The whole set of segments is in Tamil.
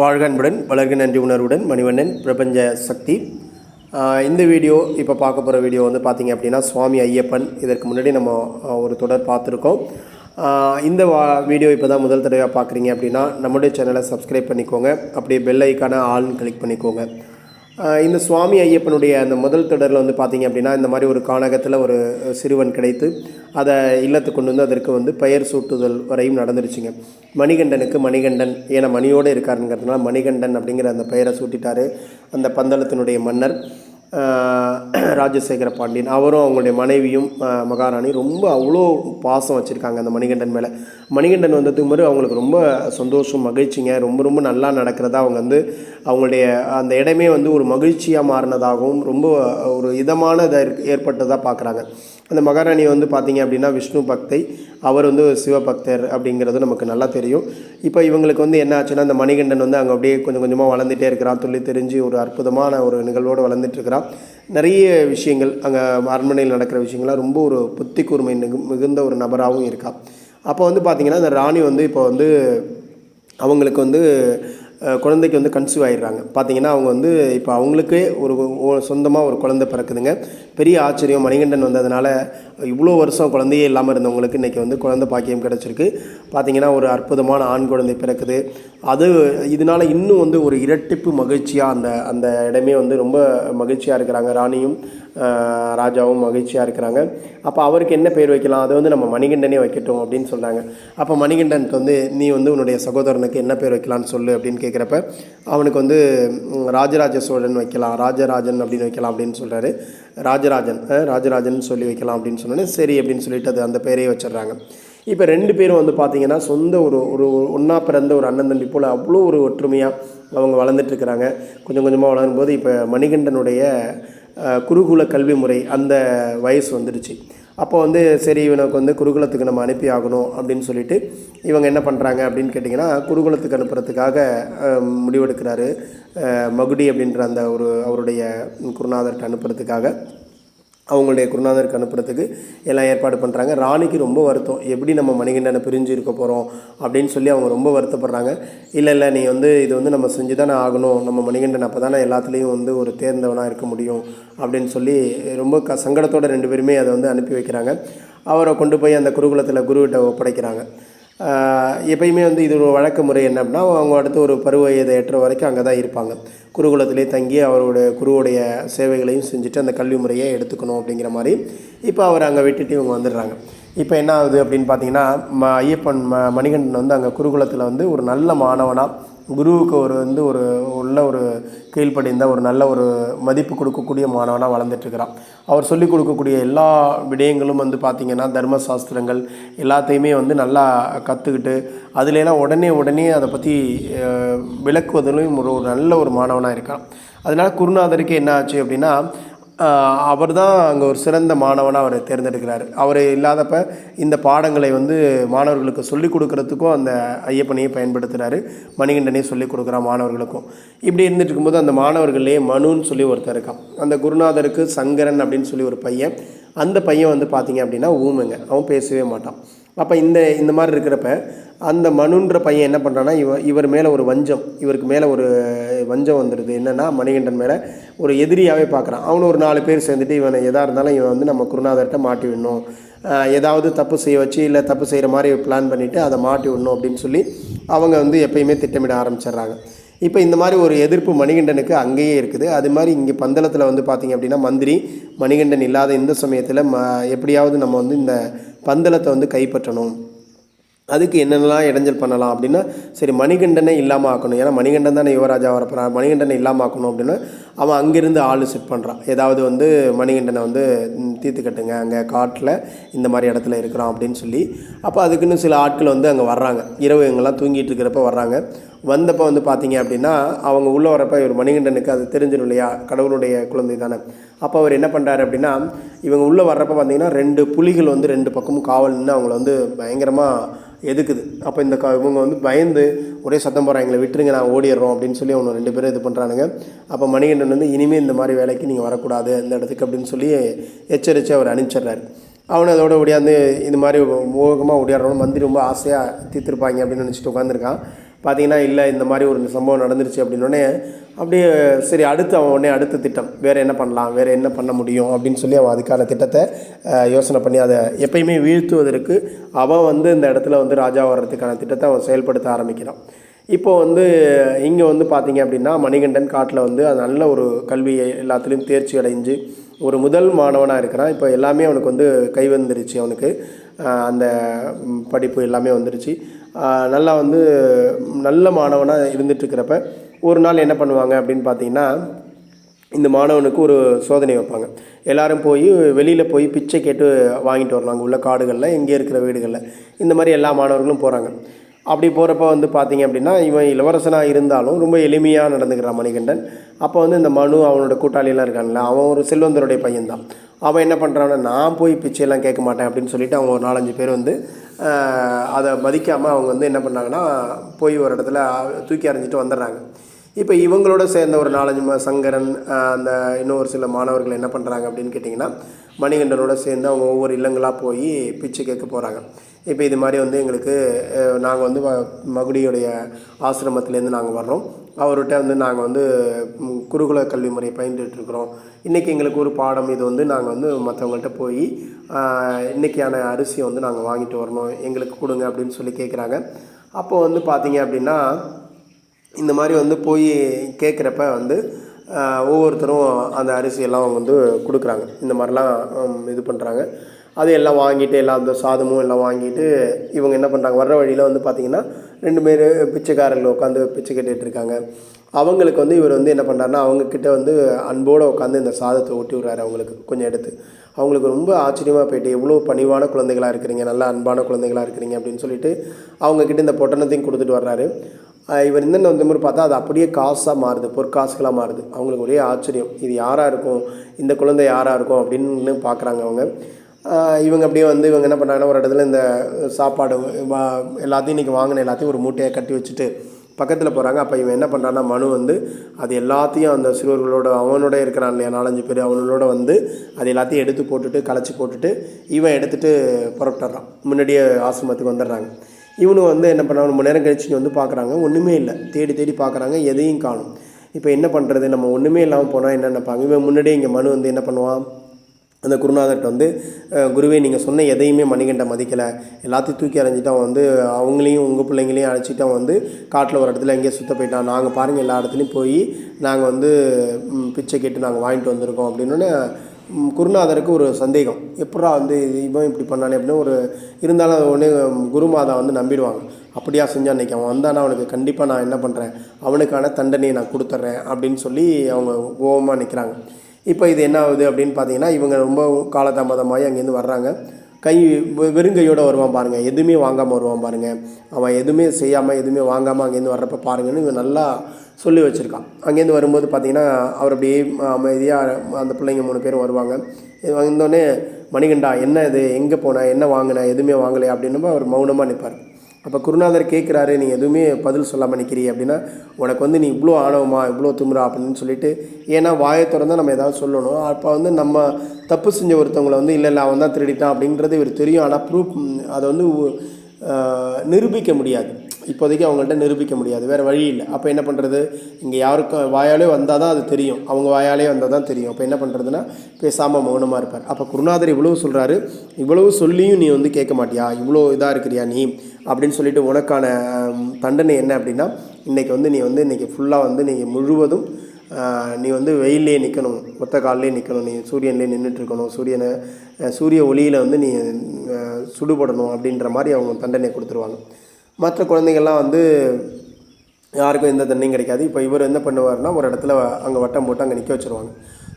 வாழ்கன்புடன் வளர்க நன்றி உணர்வுடன் மணிவண்ணன் பிரபஞ்ச சக்தி. இந்த வீடியோ இப்போ பார்க்க போகிற வீடியோ வந்து பார்த்திங்க அப்படின்னா சுவாமி ஐயப்பன். இதற்கு முன்னாடி நம்ம ஒரு தொடர் பார்த்துருக்கோம். இந்த வா வீடியோ இப்போ தான் முதல் தடவையாக பார்க்குறீங்க அப்படின்னா நம்முடைய சேனலை சப்ஸ்கிரைப் பண்ணிக்கோங்க. அப்படியே பெல் ஐக்கான ஆள்னு கிளிக் பண்ணிக்கோங்க. இந்த சுவாமி ஐயப்பனுடைய அந்த முதல் தொடரில் வந்து பார்த்தீங்க அப்படின்னா இந்த மாதிரி ஒரு கானகத்தில் ஒரு சிறுவன் கிடைத்து அதை இல்லத்துக்கு கொண்டு வந்து அதற்கு வந்து பெயர் சூட்டுதல் வரையும் நடந்துருச்சுங்க. மணிகண்டனுக்கு மணிகண்டன் ஏன்னா மணியோடு இருக்காருங்கிறதுனால மணிகண்டன் அப்படிங்கிற அந்த பெயரை சூட்டிட்டாரு அந்த பந்தளத்தினுடைய மன்னர். ராஜசேகர பாண்டியன் அவரும் அவங்களுடைய மனைவியும் மகாராணி ரொம்ப அவ்வளோ பாசம் வச்சுருக்காங்க அந்த மணிகண்டன் மேலே. மணிகண்டன் வந்ததுக்கு முறை அவங்களுக்கு ரொம்ப சந்தோஷம் மகிழ்ச்சிங்க. ரொம்ப ரொம்ப நல்லா நடக்கிறதா அவங்க வந்து அவங்களுடைய அந்த இடமே வந்து ஒரு மகிழ்ச்சியாக மாறினதாகவும் ரொம்ப ஒரு இதமான இதாக ஏற்பட்டதாக பார்க்குறாங்க அந்த மகாராணி வந்து பார்த்திங்க அப்படின்னா விஷ்ணு பக்தை அவர் வந்து சிவபக்தர் அப்படிங்கிறது நமக்கு நல்லா தெரியும். இப்போ இவங்களுக்கு வந்து என்ன ஆச்சுன்னா அந்த மணிகண்டன் வந்து அங்கே அப்படியே கொஞ்சம் கொஞ்சமாக வளர்ந்துட்டே இருக்கிறான். துள்ளி தெரிஞ்சு ஒரு அற்புதமான ஒரு நிகழ்வோடு வளர்ந்துட்டு இருக்கிறான். நிறைய விஷயங்கள் அங்கே அரண்மனையில் நடக்கிற விஷயங்கள்லாம் ரொம்ப ஒரு புத்தி கூர்மை மிகு- மிகுந்த ஒரு நபராகவும் இருக்கா அப்போ வந்து பார்த்தீங்கன்னா இந்த ராணி வந்து இப்போ வந்து அவங்களுக்கு வந்து குழந்தைக்கு வந்து கன்சீவ் ஆயிடுறாங்க. பார்த்தீங்கன்னா அவங்க வந்து இப்போ அவங்களுக்கே ஒரு சொந்தமாக ஒரு குழந்தை பிறக்குதுங்க. பெரிய ஆச்சரியம் மணிகண்டன் வந்ததுனால இவ்வளோ வருஷம் குழந்தையே இல்லாமல் இருந்தவங்களுக்கு இன்றைக்கி வந்து குழந்தை பாக்கியம் கிடச்சிருக்கு. பார்த்திங்கன்னா ஒரு அற்புதமான ஆண் குழந்தை பிறக்குது. அது இதனால் இன்னும் வந்து ஒரு இரட்டிப்பு மகிழ்ச்சியாக அந்த அந்த இடமே வந்து ரொம்ப மகிழ்ச்சியாக இருக்கிறாங்க. ராணியும் ராஜாவும் மகிழ்ச்சியாக இருக்கிறாங்க. அப்போ அவருக்கு என்ன பேர் வைக்கலாம்? அதை வந்து நம்ம மணிகண்டனே வைக்கட்டும் அப்படின்னு சொல்கிறாங்க அப்போ மணிகண்டனுக்கு வந்து நீ வந்து உன்னுடைய சகோதரனுக்கு என்ன பேர் வைக்கலாம்னு சொல்லு அப்படின்னு கேட்க கேட்குறப்ப அவனுக்கு வந்து ராஜராஜ சோழன் வைக்கலாம் ராஜராஜன் அப்படின்னு வைக்கலாம் அப்படின்னு சொல்கிறாரு ராஜராஜன் ராஜராஜன் சொல்லி வைக்கலாம் அப்படின்னு சொன்னோன்னே சரி அப்படின்னு சொல்லிட்டு அது அந்த பேரையே வச்சிடுறாங்க. இப்போ ரெண்டு பேரும் வந்து பார்த்திங்கன்னா சொந்த ஒரு ஒரு ஒன்றா பிறந்த ஒரு அண்ணன் தம்பி போல் அவ்வளோ ஒரு ஒற்றுமையாக அவங்க வளர்ந்துட்டு இருக்கிறாங்க. கொஞ்சம் கொஞ்சமாக வளரும்போது இப்போ மணிகண்டனுடைய குருகுல கல்வி முறை அந்த வயசு வந்துடுச்சு. அப்போ வந்து சரி இவனுக்கு வந்து குருகுலத்துக்கு நம்ம அனுப்பி ஆகணும் அப்படின்னு சொல்லிட்டு இவங்க என்ன பண்ணுறாங்க அப்படின்னு கேட்டிங்கன்னா குருகுலத்துக்கு அனுப்புறதுக்காக முடிவெடுக்கிறாரு. மகுடி அப்படின்ற அந்த ஒரு அவருடைய குருநாதர்கிட்ட அனுப்புறதுக்காக. அவங்களுடைய குருநாதருக்கு அனுப்புறதுக்கு எல்லாம் ஏற்பாடு பண்ணுறாங்க ராணிக்கு ரொம்ப வருத்தம். எப்படி நம்ம மணிகண்டனை பிரிஞ்சு இருக்க போகிறோம் அப்படின்னு சொல்லி அவங்க ரொம்ப வருத்தப்படுறாங்க. இல்லை இல்லை நீ வந்து இது வந்து நம்ம செஞ்சு தானே ஆகணும். நம்ம மணிகண்டன் அப்போ தானே எல்லாத்துலேயும் வந்து ஒரு தேர்ந்தவனாக இருக்க முடியும் அப்படின்னு சொல்லி ரொம்ப க சங்கடத்தோட ரெண்டு பேருமே அதை வந்து அனுப்பி வைக்கிறாங்க. அவரை கொண்டு போய் அந்த குருகுலத்தில் குருவிட்ட ஒப்படைக்கிறாங்க. எப்பயுமே வந்து இது ஒரு வழக்க முறை என்ன அப்படின்னா அவங்க அடுத்து ஒரு பருவ வயதை எட்டுற வரைக்கும் அங்கே தான் இருப்பாங்க. குருகுலத்திலே தங்கி அவருடைய குருவுடைய சேவைகளையும் செஞ்சுட்டு அந்த கல்வி முறையை எடுத்துக்கணும் அப்படிங்கிற மாதிரி இப்போ அவர் அங்கே விட்டுட்டு இவங்க வந்துடுறாங்க. இப்போ என்ன ஆகுது அப்படின்னு பார்த்தீங்கன்னா ம ஐயப்பன் ம மணிகண்டன் வந்து அங்கே குருகுலத்தில் வந்து ஒரு நல்ல மாணவனாக குருவுக்கு ஒரு வந்து ஒரு உள்ள ஒரு கீழ்ப்படிந்த ஒரு நல்ல ஒரு மதிப்பு கொடுக்கக்கூடிய மாணவனாக வளர்ந்துட்டுருக்கிறான். அவர் சொல்லிக் கொடுக்கக்கூடிய எல்லா விடயங்களும் வந்து பார்த்திங்கன்னா தர்ம சாஸ்திரங்கள் எல்லாத்தையுமே வந்து நல்லா கற்றுக்கிட்டு அதுலலாம் உடனே உடனே அதை பற்றி விளக்குவதிலும் ஒரு ஒரு நல்ல ஒரு மாணவனாக இருக்கான். அதனால் குருநாதருக்கு என்ன ஆச்சு அப்படின்னா அவர் தான் அங்கே ஒரு சிறந்த மாணவனாக அவர் தேர்ந்தெடுக்கிறார். அவர் இல்லாதப்ப இந்த பாடங்களை வந்து மாணவர்களுக்கு சொல்லிக் கொடுக்கறதுக்கும் அந்த ஐயப்பனையே பயன்படுத்துகிறாரு மணிகண்டனையும் சொல்லிக் கொடுக்குறான் மாணவர்களுக்கும். இப்படி இருந்துட்டு இருக்கும்போது அந்த மாணவர்களே மனுன்னு சொல்லி ஒருத்தர் இருக்கான். அந்த குருநாதருக்கு சங்கரன் அப்படின்னு சொல்லி ஒரு பையன். அந்த பையன் வந்து பார்த்தீங்க அப்படின்னா ஊமைங்க. அவன் பேசவே மாட்டான். அப்போ இந்த இந்த மாதிரி இருக்கிறப்ப அந்த மனுன்ற பையன் என்ன பண்ணுறான்னா இவ இவர் மேலே ஒரு வஞ்சம். இவருக்கு மேலே ஒரு வஞ்சம் வந்துடுது என்னென்னா மணிகண்டன் மேலே ஒரு எதிரியாகவே பார்க்குறான். அவனு ஒரு நாலு பேர் சேர்ந்துட்டு இவனை எதாக இருந்தாலும் இவன் வந்து நம்ம குருநாதர்கிட்ட மாட்டி விடணும். ஏதாவது தப்பு செய்ய வச்சு இல்லை தப்பு செய்கிற மாதிரி பிளான் பண்ணிவிட்டு அதை மாட்டி விடணும் அப்படின்னு சொல்லி அவங்க வந்து எப்பயுமே திட்டமிட ஆரம்பிச்சிடுறாங்க. இப்போ இந்த மாதிரி ஒரு எதிர்ப்பு மணிகண்டனுக்கு அங்கேயே இருக்குது. அது மாதிரி இங்கே பந்தளத்தில் வந்து பார்த்திங்க அப்படின்னா மந்திரி மணிகண்டன் இல்லாத இந்த சமயத்தில் ம எப்படியாவது நம்ம வந்து இந்த பந்தளத்தை வந்து கைப்பற்றணும். அதுக்கு என்னென்னலாம் இடைஞ்சல் பண்ணலாம் அப்படின்னா சரி மணிகண்டனை இல்லாமல் ஆக்கணும். ஏன்னா மணிகண்டன் தானே யுவராஜா வரப்போகிறான் மணிகண்டனை இல்லாமல் ஆக்கணும் அப்படின்னா அவன் அங்கேருந்து ஆள் செட் பண்ணுறான் ஏதாவது வந்து மணிகண்டனை வந்து தீர்த்து கட்டுங்க அங்கே காட்டில் இந்த மாதிரி இடத்துல இருக்கிறான் அப்படின்னு சொல்லி அப்போ அதுக்குன்னு சில ஆட்கள் வந்து அங்கே வர்றாங்க. இரவு எங்கெல்லாம் தூங்கிட்டு இருக்கிறப்ப வர்றாங்க. வந்தப்போ வந்து பார்த்தீங்க அப்படின்னா அவங்க உள்ளே வரப்போ இவர் மணிகண்டனுக்கு அது தெரிஞ்சிடும் இல்லையா? கடவுளுடைய குழந்தை தானே. அப்போ அவர் என்ன பண்ணுறாரு அப்படின்னா இவங்க உள்ளே வர்றப்ப பார்த்தீங்கன்னா ரெண்டு புலிகள் வந்து ரெண்டு பக்கமும் காவல் நின்று அவங்கள வந்து பயங்கரமாக எதுக்குது. அப்போ இந்த க இவங்க வந்து பயந்து ஒரே சத்தம் போகிறாங்க எங்களை விட்டுருங்க நான் ஓடிடுறோம் அப்படின்னு சொல்லி அவங்க ரெண்டு பேரும் இது பண்ணுறானுங்க அப்போ மணிகண்டன் வந்து இனிமேல் இந்த மாதிரி வேலைக்கு நீங்கள் வரக்கூடாது இந்த இடத்துக்கு அப்படின்னு சொல்லி எச்சரித்து அவர் அனுப்பிச்சிடுறாரு. அவனை அதோட ஒடியாந்து இது மாதிரி மோகமாக ஓடியாடுறவன் மந்திரி ரொம்ப ஆசையாக தீர்த்துருப்பாங்க அப்படின்னு நினச்சிட்டு உட்காந்துருக்கான் பார்த்தீங்கன்னா இல்லை இந்த மாதிரி ஒரு சம்பவம் நடந்துருச்சு அப்படின்னோடனே அப்படியே சரி அடுத்து அவன் உடனே அடுத்த திட்டம். வேறு என்ன பண்ணலாம்? வேறு என்ன பண்ண முடியும்? அப்படின்னு சொல்லி அவன் அதுக்கான திட்டத்தை யோசனை பண்ணி அதை எப்பயுமே வீழ்த்துவதற்கு அவன் வந்து இந்த இடத்துல வந்து ராஜா வர்றதுக்கான திட்டத்தை அவன் செயல்படுத்த ஆரம்பிக்கிறான். இப்போ வந்து இங்கே வந்து பார்த்தீங்க அப்படின்னா மணிகண்டன் காட்டில் வந்து அது நல்ல ஒரு கல்வியை எல்லாத்துலேயும் தேர்ச்சி அடைஞ்சு ஒரு முதல் மாணவனாக இருக்கிறான். இப்போ எல்லாமே அவனுக்கு வந்து கை வந்துருச்சு அவனுக்கு. அந்த படிப்பு எல்லாமே வந்துருச்சு. நல்லா வந்து நல்ல மாணவனாக இருந்துட்டுருக்கிறப்ப ஒரு நாள் என்ன பண்ணுவாங்க அப்படின்னு பார்த்தீங்கன்னா இந்த மாணவனுக்கு ஒரு சோதனை வைப்பாங்க. எல்லாரும் போய் வெளியில் போய் பிச்சை கேட்டு வாங்கிட்டு வரணும். அங்கே உள்ள காடுகளில் இங்கே இருக்கிற வீடுகளில். இந்த மாதிரி எல்லா மாணவர்களும் போகிறாங்க அப்படி போகிறப்ப வந்து பார்த்தீங்க அப்படின்னா இவன் இளவரசனாக இருந்தாலும் ரொம்ப எளிமையாக நடந்துக்கிறான் மணிகண்டன். அப்போ வந்து இந்த மனு அவனோட கூட்டாளியெல்லாம் இருக்கான்ல அவன் ஒரு செல்வந்தருடைய பையன்தான். அவன் என்ன பண்ணுறான்னா நான் போய் பிச்சையெல்லாம் கேட்க மாட்டேன் அப்படின்னு சொல்லிட்டு அவங்க ஒரு நாலஞ்சு பேர் வந்து அதை மதிக்காமல் அவங்க வந்து என்ன பண்ணாங்கன்னா போய் ஒரு இடத்துல தூக்கி அரைஞ்சிட்டு வந்துடுறாங்க. இப்போ இவங்களோட சேர்ந்த ஒரு நாலஞ்சு சங்கரன் அந்த இன்னும் ஒரு சில மாணவர்கள் என்ன பண்ணுறாங்க அப்படின்னு கேட்டிங்கன்னா மணிகண்டனோட சேர்ந்து அவங்க ஒவ்வொரு இல்லங்களாக போய் பிச்சை கேட்க போகிறாங்க இப்போ இது மாதிரி வந்து எங்களுக்கு நாங்கள் வந்து வ- மகுடியுடைய ஆசிரமத்துலேருந்து நாங்கள் வர்றோம். அவர்கிட்ட வந்து நாங்கள் வந்து குருகுல கல்வி முறையை பயின்றுட்டுருக்குறோம் இன்றைக்கி எங்களுக்கு ஒரு பாடம் இது வந்து நாங்கள் வந்து மற்றவங்கள்ட்ட போய் இன்றைக்கியான அரிசியை வந்து நாங்கள் வாங்கிட்டு வரணும். எங்களுக்கு கொடுங்க அப்படின்னு சொல்லி கேட்குறாங்க அப்போ வந்து பார்த்தீங்க அப்படின்னா இந்த மாதிரி வந்து போய் கேட்குறப்ப வந்து ஒவ்வொருத்தரும் அந்த அரிசியெல்லாம் அவங்க வந்து கொடுக்குறாங்க. இந்த மாதிரிலாம் இது பண்ணுறாங்க அது எல்லாம் வாங்கிட்டு எல்லாம் அந்த சாதமும் எல்லாம் வாங்கிட்டு இவங்க என்ன பண்ணுறாங்க வர்ற வழியில் வந்து பார்த்திங்கன்னா ரெண்டு பேர் பிச்சைக்காரர்கள் உட்காந்து பிச்சை கேட்டுட்டு இருக்காங்க. அவங்களுக்கு வந்து இவர் வந்து என்ன பண்ணுறாருன்னா அவங்கக்கிட்ட வந்து அன்போடு உட்காந்து இந்த சாதத்தை ஊட்டி விட்றாரு அவங்களுக்கு கொஞ்சம் எடுத்து. அவங்களுக்கு ரொம்ப ஆச்சரியமாக போயிட்டு எவ்வளோ பணிவான குழந்தைகளாக இருக்கிறீங்க நல்ல அன்பான குழந்தைகளாக இருக்கிறீங்க அப்படின்னு சொல்லிட்டு அவங்கக்கிட்ட இந்த பொட்டணத்தையும் கொடுத்துட்டு வர்றாரு. இவர் என்னென்ன வந்த மாதிரி பார்த்தா அது அப்படியே காசாக மாறுது பொற்காசுகளாக மாறுது. அவங்களுக்கு ஒரே ஆச்சரியம். இது யாராக இருக்கும்? இந்த குழந்தை யாராக இருக்கும்? அப்படின்னு பார்க்குறாங்க அவங்க. இவங்க அப்படியே வந்து இவங்க என்ன பண்ணாங்கன்னா ஒரு இடத்துல இந்த சாப்பாடு வா- எல்லாத்தையும் இன்றைக்கி வாங்கின எல்லாத்தையும் ஒரு மூட்டையை கட்டி வச்சுட்டு பக்கத்தில் போகிறாங்க அப்போ இவன் என்ன பண்ணுறான்னா மனு வந்து அது எல்லாத்தையும் அந்த சிறுவர்களோட அவனோட இருக்கிறான் இல்லையா நாலஞ்சு பேர் அவனோட வந்து அது எல்லாத்தையும் எடுத்து போட்டுட்டு களைச்சி போட்டுட்டு இவன் எடுத்துகிட்டு புறப்பட்டுறான். முன்னாடியே ஆசிரமத்துக்கு வந்துடுறாங்க. இவனு வந்து என்ன பண்ணாங்க? ரொம்ப நேரம் கழிச்சு வந்து பார்க்குறாங்க. ஒன்றுமே இல்லை. தேடி தேடி பார்க்குறாங்க. எதையும் காணும். இப்போ என்ன பண்ணுறது நம்ம ஒன்றுமே இல்லாமல் போனால் என்ன நினைப்பாங்க? இவன் முன்னாடியே இங்கே மனு வந்து என்ன பண்ணுவான்? அந்த குருநாதர்கிட்ட வந்து குருவே நீங்கள் சொன்ன எதையுமே மணிகண்ட மதிக்கலை. எல்லாத்தையும் தூக்கி அரைஞ்சிட்டு அவன் வந்து அவங்களையும் உங்கள் பிள்ளைங்களையும் அழைச்சிட்டு அவன் வந்து காட்டில் ஒரு இடத்துல எங்கேயோ சுத்த போயிட்டான். நாங்கள் பாருங்கள் எல்லா இடத்துலையும் போய் நாங்கள் வந்து பிச்சை கேட்டு நாங்கள் வாங்கிட்டு வந்திருக்கோம். அப்படின்னோடனே குருநாதருக்கு ஒரு சந்தேகம். எப்படா வந்து இவன் இப்படி பண்ணானே அப்படின்னு ஒரு இருந்தாலும் அது ஒன்று குருமாதா வந்து நம்பிடுவாங்க. அப்படியா செஞ்சான் அன்றைக்கி அவன் வந்தானா? அவனுக்கு கண்டிப்பாக நான் என்ன பண்ணுறேன் அவனுக்கான தண்டனையை நான் கொடுத்துட்றேன். அப்படின்னு சொல்லி அவங்க கோபமாக நிற்கிறாங்க இப்போ இது என்ன ஆகுது அப்படின்னு பார்த்தீங்கன்னா இவங்க ரொம்ப காலதாமதமாகி அங்கேருந்து வர்றாங்க. கை வெ- வெறுங்கையோடு வருவான் பாருங்கள் எதுவுமே வாங்காமல் வருவான் பாருங்கள் அவன் எதுவுமே செய்யாமல் எதுவுமே வாங்காமல் அங்கேருந்து வர்றப்ப பாருங்கன்னு இவன் நல்லா சொல்லி வச்சுருக்கான். அங்கேருந்து வரும்போது பார்த்தீங்கன்னா அவர் அப்படியே அமைதியாக அந்த பிள்ளைங்க மூணு பேரும் வருவாங்க. இது வந்தோடனே மணிகண்டா என்ன இது? எங்கே போன? என்ன வாங்கின? எதுவுமே வாங்கலை அப்படின்னும் அவர் மௌனமாக நிற்பார். அப்போ குருநாதர் கேட்குறாரு நீ எதுவுமே பதில் சொல்லாமல் நிற்கிறீ அப்படின்னா உனக்கு வந்து நீ இவ்வளோ ஆணவமா இவ்வளோ துமுறா அப்படின்னு சொல்லிட்டு ஏன்னா வாயை திறந்தால் நம்ம ஏதாவது சொல்லணும். அப்போ வந்து நம்ம தப்பு செஞ்ச ஒருத்தவங்களை வந்து இல்லை இல்லை அவன் தான் திருடிட்டான். அப்படின்றது இவர் தெரியும். ஆனால் ப்ரூஃப் அதை வந்து நிரூபிக்க முடியாது. இப்போதைக்கு அவங்கள்ட்ட நிரூபிக்க முடியாது. வேறு வழி இல்லை. அப்போ என்ன பண்ணுறது இங்கே யாருக்கும் வாயாலே வந்தால் தான் அது தெரியும். அவங்க வாயாலே வந்தால் தான் தெரியும். அப்போ என்ன பண்ணுறதுன்னா பேசாமல் மௌனமாக இருப்பார். அப்போ குருநாதர் இவ்வளவு சொல்கிறாரு இவ்வளவு சொல்லியும் நீ வந்து கேட்க மாட்டியா? இவ்வளோ இதாக இருக்கிறியா நீ? அப்படின்னு சொல்லிட்டு உனக்கான தண்டனை என்ன அப்படின்னா இன்றைக்கி வந்து நீ வந்து இன்றைக்கி ஃபுல்லாக வந்து நீங்கள் முழுவதும் நீ வந்து வெயிலே நிற்கணும் ஒத்த காலிலே நிற்கணும் நீ சூரியன்லேயே நின்றுட்டுருக்கணும் சூரியனை சூரிய ஒளியில் வந்து நீ சுடுபடணும் அப்படின்ற மாதிரி அவங்க தண்டனை கொடுத்துருவாங்க. மற்ற குழந்தைங்கள்லாம் வந்து யாருக்கும் எந்த தண்ணியும் கிடைக்காது. இப்போ இவர் என்ன பண்ணுவார்னா ஒரு இடத்துல அங்கே வட்டம் போட்டு அங்கே நிற்க வச்சுருவாங்க.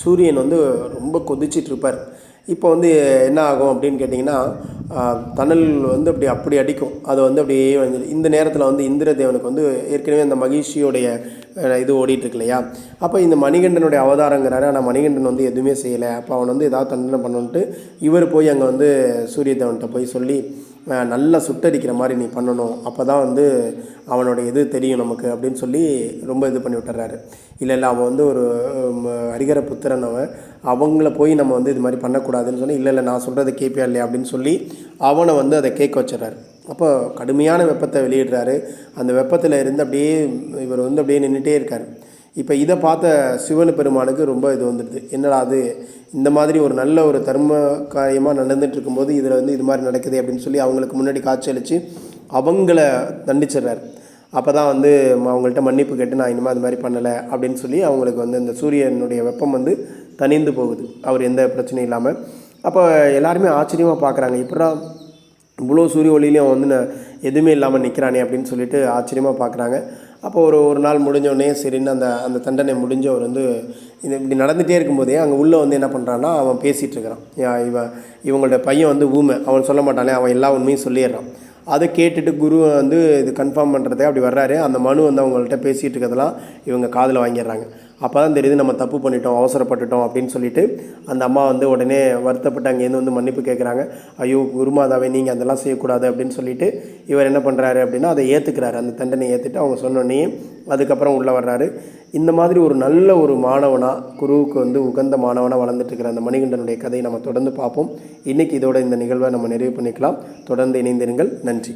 சூரியன் வந்து ரொம்ப கொதிச்சிட்டு இருப்பார். இப்போ வந்து என்ன ஆகும் அப்படின்னு கேட்டிங்கன்னா தணல் வந்து அப்படி அப்படி அடிக்கும். அது வந்து அப்படியே வந்து இந்த நேரத்தில் வந்து இந்திரதேவனுக்கு வந்து ஏற்கனவே அந்த மகிழ்ச்சியோடைய இது ஓடிட்டுருக்கு இல்லையா? அப்போ இந்த மணிகண்டனுடைய அவதாரங்கிறாரு. ஆனால் மணிகண்டன் வந்து எதுவுமே செய்யலை. அப்போ அவன் வந்து ஏதாவது தண்டனை பண்ணணுன்ட்டு இவர் போய் அங்கே வந்து சூரிய தேவன்கிட்ட போய் சொல்லி நல்லா சுட்டடிக்கிற மாதிரி நீ பண்ணணும். அப்போ தான் வந்து அவனோட இது தெரியும் நமக்கு அப்படின்னு சொல்லி ரொம்ப இது பண்ணி விட்டுறாரு. இல்லை இல்லை அவன் வந்து ஒரு உம், ஹரிகர புத்திரன் அவன். அவங்கள போய் நம்ம வந்து இது மாதிரி பண்ணக்கூடாதுன்னு சொல்லி இல்லை இல்லை நான் சொல்கிறத கேட்பியா இல்லையா அப்படின்னு சொல்லி அவனை வந்து அதை கேட்க வச்சிடறாரு. அப்போ கடுமையான வெப்பத்தை வெளியிடுறாரு. அந்த வெப்பத்தில் இருந்து அப்படியே இவர் வந்து அப்படியே நின்றுட்டே இருக்கார். இப்போ இதை பார்த்த சிவன் பெருமானுக்கு ரொம்ப இது வந்துடுது. என்னடா அது? இந்த மாதிரி ஒரு நல்ல ஒரு தர்ம காரியமாக நடந்துகிட்டு இருக்கும்போது இதில் வந்து இது மாதிரி நடக்குது அப்படின்னு சொல்லி அவங்களுக்கு முன்னாடி காட்சியளித்து அவங்கள தண்டிச்சிடுறார். அப்போ தான் வந்து அவங்கள்ட்ட மன்னிப்பு கேட்டு நான் இனிமேல் அது மாதிரி பண்ணலை அப்படின்னு சொல்லி அவங்களுக்கு வந்து இந்த சூரியனுடைய வெப்பம் வந்து தணிந்து போகுது. அவர் எந்த பிரச்சனையும் இல்லாமல் அப்போ எல்லாருமே ஆச்சரியமாக பார்க்குறாங்க இப்படா இவ்வளோ சூரிய ஒளியிலையும் அவன் வந்து எதுவுமே இல்லாமல் நிற்கிறானே அப்படின்னு சொல்லிட்டு ஆச்சரியமாக பார்க்குறாங்க அப்போ ஒரு ஒரு நாள் முடிஞ்சோடனே சரின்னு அந்த அந்த தண்டனை முடிஞ்ச அவர் வந்து இது இப்படி நடந்துகிட்டே இருக்கும்போதே அங்கே உள்ளே வந்து என்ன பண்ணுறான்னா அவன் பேசிகிட்டு இருக்கிறான். யா- இவன் இவங்களோட பையன் வந்து ஊமை. அவன் சொல்ல மாட்டானே அவன் எல்லா உண்மையும் சொல்லிடுறான். அதை கேட்டுட்டு குரு வந்து இது கன்ஃபார்ம் பண்ணுறதுக்கு அப்படி வர்றாரு. அந்த மனு வந்து அவங்கள்ட்ட பேசிகிட்டு இருக்கிறதெல்லாம் இவங்க காதில் வாங்கிடுறாங்க. அப்போ தான் தெரியுது நம்ம தப்பு பண்ணிட்டோம் அவசரப்பட்டுட்டோம் அப்படின்னு சொல்லிட்டு அந்த அம்மா வந்து உடனே வருத்தப்பட்டு அங்கேருந்து வந்து மன்னிப்பு கேட்குறாங்க ஐயோ குருமாதாவே நீங்கள் அதெல்லாம் செய்யக்கூடாது அப்படின்னு சொல்லிட்டு இவர் என்ன பண்ணுறாரு அப்படின்னா அதை ஏற்றுக்கிறாரு அந்த தண்டனை ஏற்றுட்டு அவங்க சொன்னோடனே அதுக்கப்புறம் உள்ளே வர்றாரு. இந்த மாதிரி ஒரு நல்ல ஒரு மாணவனாக குருவுக்கு வந்து உகந்த மாணவனாக வளர்ந்துட்டு இருக்கிற அந்த மணிகண்டனுடைய கதையை நம்ம தொடர்ந்து பார்ப்போம். இன்றைக்கி இதோட இந்த நிகழ்வை நம்ம நிறைவு பண்ணிக்கலாம். தொடர்ந்து இணைந்திருங்கள். நன்றி.